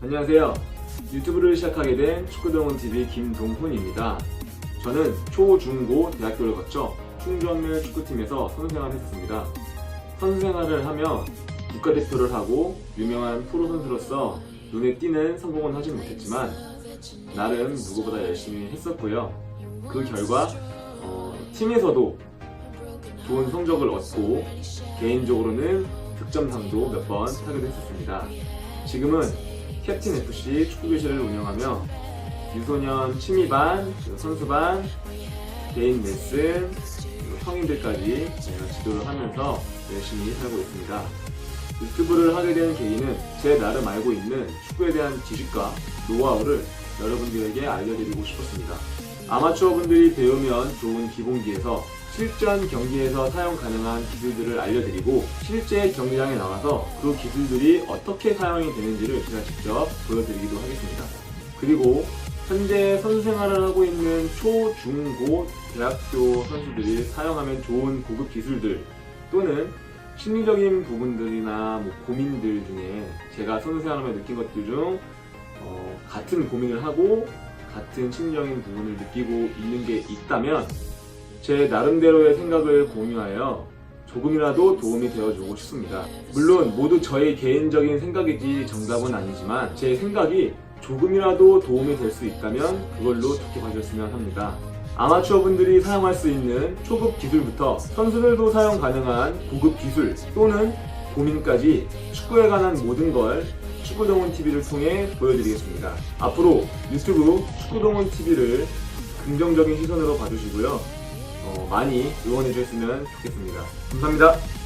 안녕하세요. 유튜브를 시작하게 된 축구동원TV 김동훈입니다. 저는 초, 중, 고 대학교를 거쳐 충주한밀 축구팀에서 선수생활을 했었습니다. 선수생활을 하며 국가대표를 하고 유명한 프로 선수로서 눈에 띄는 성공은 하진 못했지만 나름 누구보다 열심히 했었고요. 그 결과 어, 팀에서도 좋은 성적을 얻고 개인적으로는 득점상도 몇 번 타기도 했었습니다. 지금은 캡틴 FC 축구 교실을 운영하며 유소년 취미반, 선수반, 개인 레슨, 성인들까지 지도를 하면서 열심히 살고 있습니다. 유튜브를 하게 된 계기는 제 나름 알고 있는 축구에 대한 지식과 노하우를 여러분들에게 알려드리고 싶었습니다. 아마추어 분들이 배우면 좋은 기본기에서 실전 경기에서 사용 가능한 기술들을 알려드리고 실제 경기장에 나가서 그 기술들이 어떻게 사용이 되는지를 제가 직접 보여드리기도 하겠습니다. 그리고 현재 선수 생활을 하고 있는 초, 중, 고 대학교 선수들이 사용하면 좋은 고급 기술들 또는 심리적인 부분들이나 뭐 고민들 중에 제가 선수 생활하며 느낀 것들 중 어, 같은 고민을 하고 같은 심리적인 부분을 느끼고 있는 게 있다면 제 나름대로의 생각을 공유하여 조금이라도 도움이 되어주고 싶습니다. 물론 모두 저의 개인적인 생각이지 정답은 아니지만 제 생각이 조금이라도 도움이 될 수 있다면 그걸로 좋게 봐주셨으면 합니다. 아마추어 분들이 사용할 수 있는 초급 기술부터 선수들도 사용 가능한 고급 기술 또는 고민까지 축구에 관한 모든 걸 축구동원 TV를 통해 보여드리겠습니다. 앞으로 유튜브 축구동원 TV를 긍정적인 시선으로 봐주시고요. 어, 많이 응원해 주셨으면 좋겠습니다. 감사합니다.